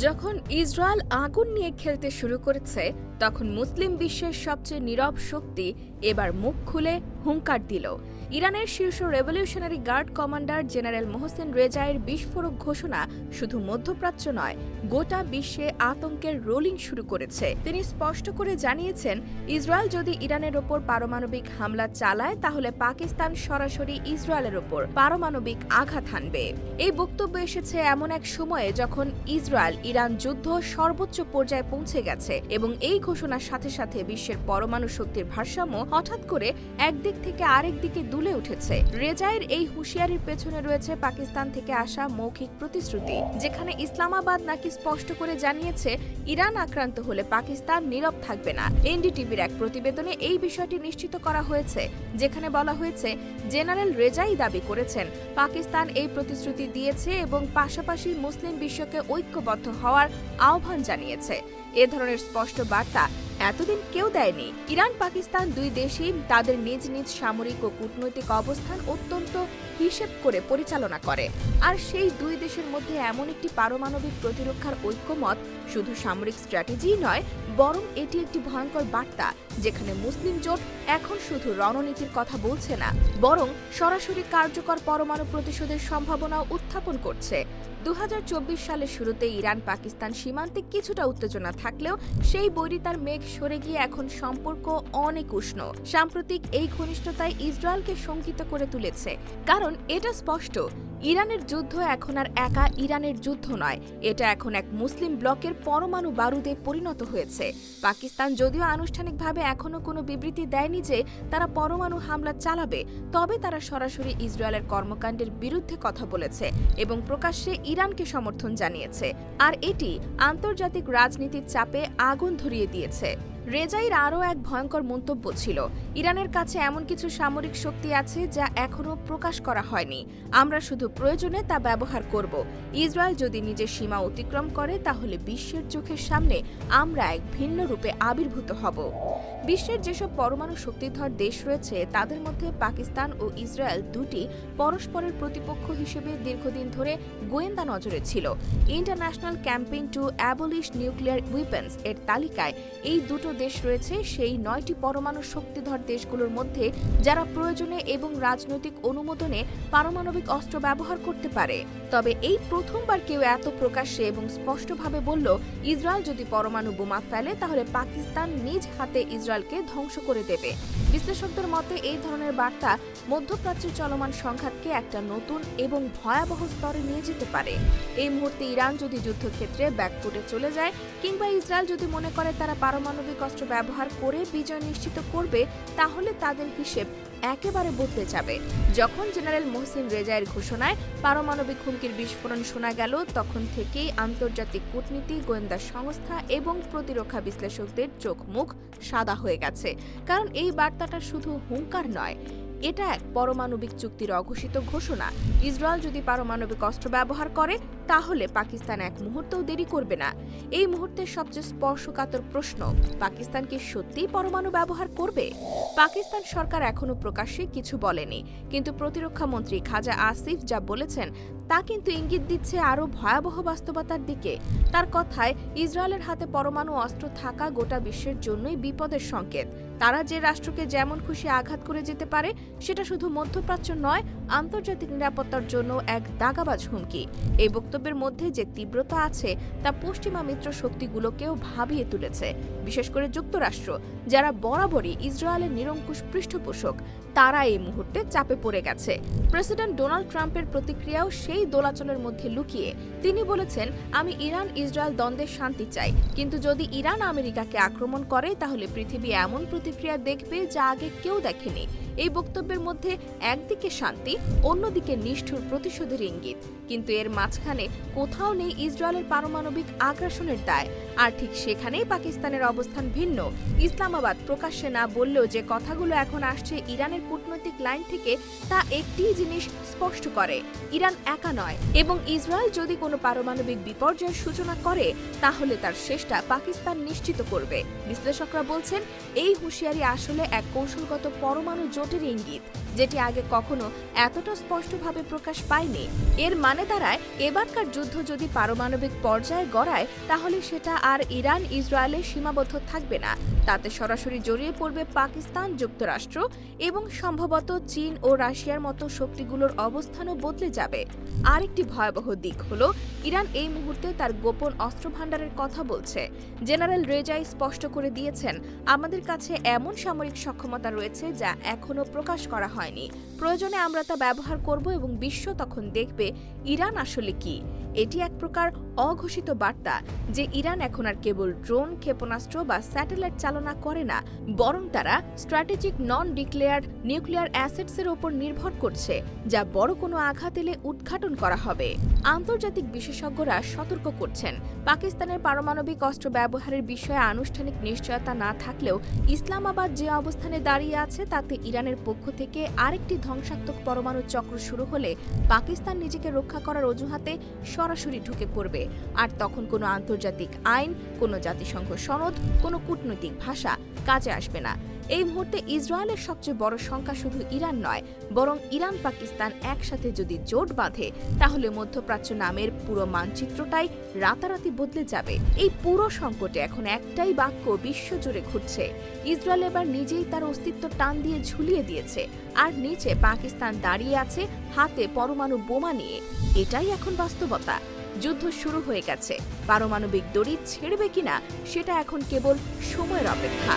যখন ইসরায়েল আগুন নিয়ে খেলতে শুরু করেছে তখন মুসলিম বিশ্বের সবচেয়ে নীরব শক্তি এবার মুখ খুলে হুঙ্কার দিল। ইরানের শীর্ষ revolutionary guard commander general Mohsen রেজায়ের বিস্ফোরক ঘোষণা শুধু মধ্যপ্রাচ্য নয়, গোটা বিশ্বে আতঙ্কের রোলিং শুরু করেছে। তিনি স্পষ্ট করে জানিয়েছেন, ইসরায়েল যদি ইরানের ওপর পারমাণবিক হামলা চালায়, তাহলে পাকিস্তান সরাসরি ইসরায়েলের ওপর পারমাণবিক আঘাত হানবে। এই বক্তব্য এসেছে এমন এক সময়ে যখন ইসরায়েল ইরান যুদ্ধ সর্বোচ্চ পর্যায়ে পৌঁছে গেছে এবং এই ঘোষণার সাথে সাথে বিশ্বের পরমাণু শক্তির ভারসাম্য হঠাৎ করে একদিক থেকে আরেক দিকে দুলে উঠেছে। রেজাইয়ের এই হুঁশিয়ারির পেছনে রয়েছে পাকিস্তান থেকে আসা মৌখিক প্রতিশ্রুতি, যেখানে ইসলামাবাদ নাকি স্পষ্ট করে জানিয়েছে, ইরান আক্রান্ত হলে পাকিস্তান নীরব থাকবে না। এনডিটিভির এক প্রতিবেদনে এই বিষয়টি নিশ্চিত করা হয়েছে, যেখানে বলা হয়েছে, জেনারেল রেজাই দাবি করেছেন, পাকিস্তান এই প্রতিশ্রুতি দিয়েছে এবং পাশাপাশি মুসলিম বিশ্বকে ঐক্যবদ্ধ হওয়ার আহ্বান জানিয়েছে। এ ধরনের স্পষ্ট বার্তা এতদিন কেউ দেয়নি। ইরান, পাকিস্তান দুই দেশই তাদের নিজ নিজ সামরিক ও কূটনৈতিক অবস্থান অত্যন্ত হিসেব করে পরিচালনা করে। আর সেই দুই দেশের মধ্যে এমন একটি পারমাণবিক প্রতিরক্ষার ঐক্যমত শুধু সামরিক স্ট্র্যাটেজিই নয় বরং এটি একটি ভয়ঙ্কর বার্তা, যেখানে মুসলিম জোট এখন শুধু রণনীতির কথা বলছে না, বরং সরাসরি কার্যকর পরমাণু প্রতিশোধের সম্ভাবনাও উত্থাপন করছে। দু হাজার চব্বিশ সালের শুরুতে ইরান পাকিস্তান সীমান্তে কিছুটা উত্তেজনা থাকলেও সেই বৈরিতার মেঘ সরে গিয়ে এখন সম্পর্ক অনেক উষ্ণ। সাম্প্রতিক এই ঘনিষ্ঠতায় ইসরায়েলকে শঙ্কিত করে তুলেছে। কারণ এটা স্পষ্ট ইরানের যুদ্ধ এখন আর একা ইরানের যুদ্ধ নয়। এটা এখন এক মুসলিম ব্লকের পরমাণু বারুদে পরিণত হয়েছে। পাকিস্তান যদিও আনুষ্ঠানিকভাবে এখনও কোনো বিবৃতি দেয়নি যে তারা পরমাণু হামলা চালাবে, তবে তারা সরাসরি ইসরায়েলের কর্মকাণ্ডের বিরুদ্ধে কথা বলেছে এবং প্রকাশ্যে ইরানকে সমর্থন জানিয়েছে। আর এটি আন্তর্জাতিক রাজনীতির চাপে আগুন ধরিয়ে দিয়েছে। রেজাইর আরও এক ভয়ঙ্কর মন্তব্য ছিল। ইরানের কাছে এমন কিছু সামরিক শক্তি আছে যা এখনও প্রকাশ করা হয়নি। আমরা শুধু প্রয়োজনে তা ব্যবহার করব। ইসরায়েল যদি নিজের সীমা অতিক্রম করে, তাহলে বিশ্বের চোখের সামনে আমরা এক ভিন্ন রূপে আবির্ভূত হব। বিশ্বের যেসব পরমাণু শক্তিধর দেশ রয়েছে, তাদের মধ্যে পাকিস্তান ও ইসরায়েল দুটি পরস্পরের প্রতিপক্ষ হিসেবে দীর্ঘদিন ধরে গোয়েন্দা নজরে ছিল। International campaign to abolish nuclear weapons এর তালিকায় এই দুটো দেশ রয়েছে, সেই নয়টি পরমাণু শক্তিধর দেশগুলোর মধ্যে যারা প্রয়োজনে এবং রাজনৈতিক অনুমোদনে পারমাণবিক অস্ত্র ব্যবহার করতে পারে। তবে এই প্রথমবার কেউ এত প্রকাশ্যে এবং স্পষ্টভাবে বলল, ইসরায়েল যদি পরমাণু বোমা ফেলে, তাহলে পাকিস্তান নিজ হাতে ইসরায়েলকে ধ্বংস করে দেবে। বিশ্লেষকদের মতে, এই ধরনের বার্তা মধ্যপ্রাচ্যের চলমান সংঘাতকে একটা নতুন এবং ভয়াবহ স্তরে নিয়ে যেতে পারে। এই মুহূর্তে ইরান যদি যুদ্ধক্ষেত্রে ব্যাকফুটে চলে যায়, কিংবা ইসরায়েল যদি মনে করে তারা পারমাণবিক অস্ত্র ব্যবহার করে বিজয় নিশ্চিত করবে, তাহলে তাদের হিসেব একেবারে বদলে যাবে। যখন জেনারেল মোহসিন রেজায়ের ঘোষণায় পারমাণবিক হুমকির বিস্ফোরণ শোনা গেল, তখন থেকেই আন্তর্জাতিক কূটনীতি, গোয়েন্দা সংস্থা এবং প্রতিরক্ষা বিশ্লেষকদের চোখ মুখ সাদা হয়ে গেছে। কারণ এই বার্তাটা শুধু হুঙ্কার নয়, এটা এক পারমাণবিক চুক্তির অঘোষিত ঘোষণা। ইসরায়েল যদি পারমাণবিক অস্ত্র ব্যবহার করে তাহলে পাকিস্তান এক মুহূর্তও দেরি করবে না। এই মুহূর্তের সবচেয়ে স্পর্শকাতর প্রশ্ন, পাকিস্তান কি সত্যিই পরমাণু ব্যবহার করবে? পাকিস্তান সরকার এখনও প্রকাশ্যে কিছু বলেনি, কিন্তু প্রতিরক্ষা মন্ত্রী খাজা আসিফ যা বলেছেন, তা কিন্তু ইঙ্গিত দিচ্ছে আরও ভয়াবহ বাস্তবতার দিকে। তার কথায়, ইসরায়েলের হাতে পরমাণু অস্ত্র থাকা গোটা বিশ্বের জন্যই বিপদের সংকেত। তারা যে রাষ্ট্রকে যেমন খুশি আঘাত করে যেতে পারে, সেটা শুধু মধ্যপ্রাচ্য নয়, আন্তর্জাতিক নিরাপত্তার জন্য এক দাগাবাজ হুমকি। এই বক্তব্যের মধ্যে যে তীব্রতা আছে তা পশ্চিমা মিত্র শক্তিগুলোকেও ভাবিয়ে তুলেছে, বিশেষ করে যুক্তরাষ্ট্র, যারা বরাবরই ইসরায়েলের নিরঙ্কুশ পৃষ্ঠপোষক, তারা এই মুহূর্তে চাপে পড়ে গেছে। প্রেসিডেন্ট ডোনাল্ড ট্রাম্পের প্রতিক্রিয়াও সেই দোলাচলের মধ্যে লুকিয়ে। তিনি বলেছেন, আমি ইরান ইসরায়েল দ্বন্দ্বের শান্তি চাই, কিন্তু যদি ইরান আমেরিকাকে আক্রমণ করে, তাহলে পৃথিবী এমন প্রতিক্রিয়া দেখবে যা আগে কেউ দেখেনি। এই বক্তব্যের মধ্যে একদিকে শান্তি, অন্যদিকে নিষ্ঠুর প্রতিশোধের ইঙ্গিত। কিন্তু এর মাঝখানে কোথাও নেই ইসরায়েলের পারমাণবিক আগ্রাসনের দায়। আর ঠিক সেখানেই পাকিস্তানের অবস্থান ভিন্ন। ইসলামাবাদ প্রকাশ্যে না বললেও যে কথাগুলো এখন আসছে ইরানের কূটনৈতিক লাইন থেকে, তা একটি জিনিস স্পষ্ট করে, ইরান একা নয়। এবং ইসরায়েল যদি কোনো পারমাণবিক বিপর্যয়ের সূচনা করে, তাহলে তার শেষটা পাকিস্তান নিশ্চিত করবে। বিশ্লেষকরা বলছেন, এই হুঁশিয়ারি আসলে এক কৌশলগত পরমাণু জোটের ইঙ্গিত, যেটি আগে কখনো এতটা স্পষ্টভাবে প্রকাশ পায়নি। এর মানে দাঁড়ায়, এবারকার যুদ্ধ যদি পারমাণবিক পর্যায়ে গড়ায়, তাহলে সেটা আর ইরান ইসরায়েলের সীমাবদ্ধ থাকবে না। তাতে সরাসরি জড়িয়ে পড়বে পাকিস্তান, যুক্তরাষ্ট্র এবং সম্ভবত চীন ও রাশিয়ার মতো শক্তিগুলোর অবস্থানও বদলে যাবে। আরেকটি ভয়াবহ দিক হলো, ইরান এই মুহূর্তে তার গোপন অস্ত্র ভাণ্ডারের কথা বলছে। জেনারেল রেজাই স্পষ্ট করে দিয়েছেন, আমাদের কাছে এমন সামরিক সক্ষমতা রয়েছে যা এখনও প্রকাশ করা হয়নি। প্রয়োজনে আমরা তা ব্যবহার করব এবং বিশ্ব তখন দেখবে ইরান আসলে কি। এটি এক প্রকার অঘোষিত বার্তা যে ইরান এখন আর কেবল ড্রোন, ক্ষেপণাস্ত্র বা স্যাটেলাইট চালনা করে না, বরং তারা স্ট্র্যাটেজিক নন ডিক্লেয়ার্ড নিউক্লিয়ার অ্যাসেটসের ওপর নির্ভর করছে, যা বড় কোনো আঘাত এলে উদ্ঘাটন করা হবে। আন্তর্জাতিক বিশেষজ্ঞরা সতর্ক করছেন। পাকিস্তানের পারমাণবিক অস্ত্র ব্যবহারের বিষয়ে আনুষ্ঠানিক নিশ্চয়তা না থাকলেও ইসলামাবাদ যে অবস্থানে দাঁড়িয়ে আছে, তাতে ইরানের পক্ষ থেকে আরেকটি ধ্বংসাত্মক পরমাণু চক্র শুরু হলে পাকিস্তান নিজেকে রক্ষা করার অজুহাতে সরাসরি ঢুকে পড়বে। আর তখন কোনো আন্তর্জাতিক আইন, কোনো জাতিসংঘ সনদ, কোনো কূটনৈতিক ভাষা কাজে আসবে না। এই মুহূর্তে ইসরায়েলের সবচেয়ে বড় সংখ্যা শুধু ইরান নয়, বরং ইরান পাকিস্তান একসাথে যদি জোট বাঁধে, তাহলে মধ্যপ্রাচ্য নামের পুরো মানচিত্রটাই রাতারাতি বদলে যাবে। এই পুরো সংকটে এখন একটাই বাক্য বিশ্বজুড়ে ঘুরছে। ইসরায়েল এবার নিজেই তার অস্তিত্ব টান দিয়ে ঝুলিয়ে দিয়েছে, আর নিচে পাকিস্তান দাঁড়িয়ে আছে হাতে পরমাণু বোমা নিয়ে। এটাই এখন বাস্তবতা। যুদ্ধ শুরু হয়ে গেছে। পারমাণবিক দড়ি ছেড়বে কিনা, সেটা এখন কেবল সময়ের অপেক্ষা।